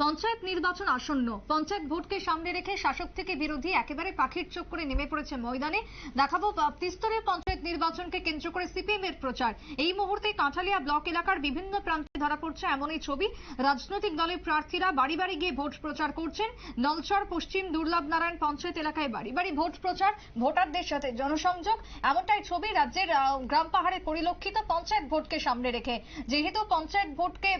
পঞ্চায়েত নির্বাচন আসন্ন। পঞ্চায়েত ভোটকে সামনে রেখে শাসক থেকে বিরোধী একেবারে পাখির চোখ করে নেমে পড়েছে ময়দানে। দেখাবো আহ, ত্রিস্তরীয় পঞ্চায়েত নির্বাচনকে কেন্দ্র করে সিপিএম এর প্রচার। এই মুহূর্তে কাঁঠালিয়া ব্লক এলাকার বিভিন্ন প্রান্তে ধরা পড়ছে এমনই ছবি। রাজনৈতিক দলের প্রার্থীরা বাড়ি বাড়ি গিয়ে ভোট প্রচার করছেন। নলচর পশ্চিম দুর্লভ নারায়ণ পঞ্চায়েত এলাকায় বাড়ি বাড়ি ভোট প্রচার ভোটারদের সাথে জনসংযোগ। এমনটাই ছবি রাজ্যের গ্রাম পাহাড়ে পরিলক্ষিত পঞ্চায়েত ভোটকে সামনে রেখে। যেহেতু পঞ্চায়েত ভোটকে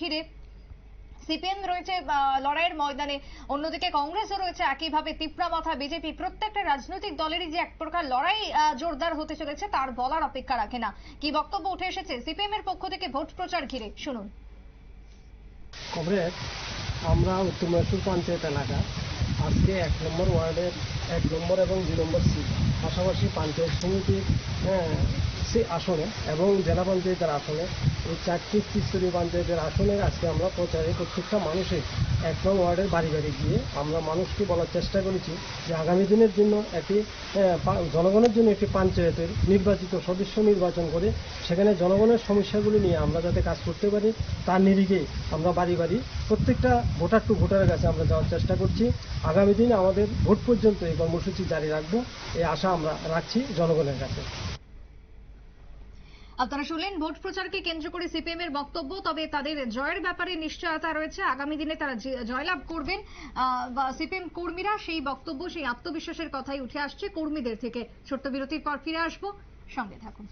ঘিরে সিপিএম রয়েছে লড়াইয়ের ময়দানে। অন্যদিকে কংগ্রেসও রয়েছে একইভাবে তিপ্রা মাথা বিজেপি। প্রত্যেকটা রাজনৈতিক দলেরই যে এক প্রকার লড়াই জোরদার হতে চলেছে তার বলার অপেক্ষা রাখে না। কি বক্তব্য উঠে এসেছে সিপিএম এর পক্ষ থেকে ভোট প্রচার ঘিরে? শুনুন। কমরেড আমরা উত্তর মহেশপুর পঞ্চায়েত এলাকা। আজকে এক নম্বর ওয়ার্ডের এক নম্বর এবং দুই নম্বর সিট পাশাপাশি পঞ্চায়েত সমিতির হ্যাঁ, সে আসনে এবং জেলা পঞ্চায়েতের আসনে। এই চারটি ত্রিস্তরীয় পঞ্চায়েতের আসনে আজকে আমরা প্রচারে প্রত্যেকটা মানুষের এক নং ওয়ার্ডের বাড়ি বাড়ি গিয়ে আমরা মানুষকে বলার চেষ্টা করেছি যে আগামী দিনের জন্য একটি জনগণের জন্য একটি পঞ্চায়েতের নির্বাচিত সদস্য নির্বাচন করে সেখানে জনগণের সমস্যাগুলি নিয়ে আমরা যাতে কাজ করতে পারি, তার নিরিখে আমরা বাড়ি বাড়ি প্রত্যেকটা ভোটার টু ভোটারের কাছে আমরা যাওয়ার চেষ্টা করছি। আগামী দিনে আমাদের ভোট পর্যন্ত এই কর্মসূচি জারি রাখব, এই আশা আমরা রাখছি জনগণের কাছে। আপনারা শুনলেন ভোট প্রচারকে কেন্দ্র করে সিপিএম এর বক্তব্য, তবে তাদের জয়ের ব্যাপারে নিশ্চয়তা রয়েছে। আগামী দিনে তারা জয়লাভ করবেন। সিপিএম কর্মীরা সেই বক্তব্য, সেই আত্মবিশ্বাসের কথাই উঠে আসছে কর্মীদের থেকে। ছোট্ট বিরতির পর ফিরে আসব। সঙ্গে থাকুন।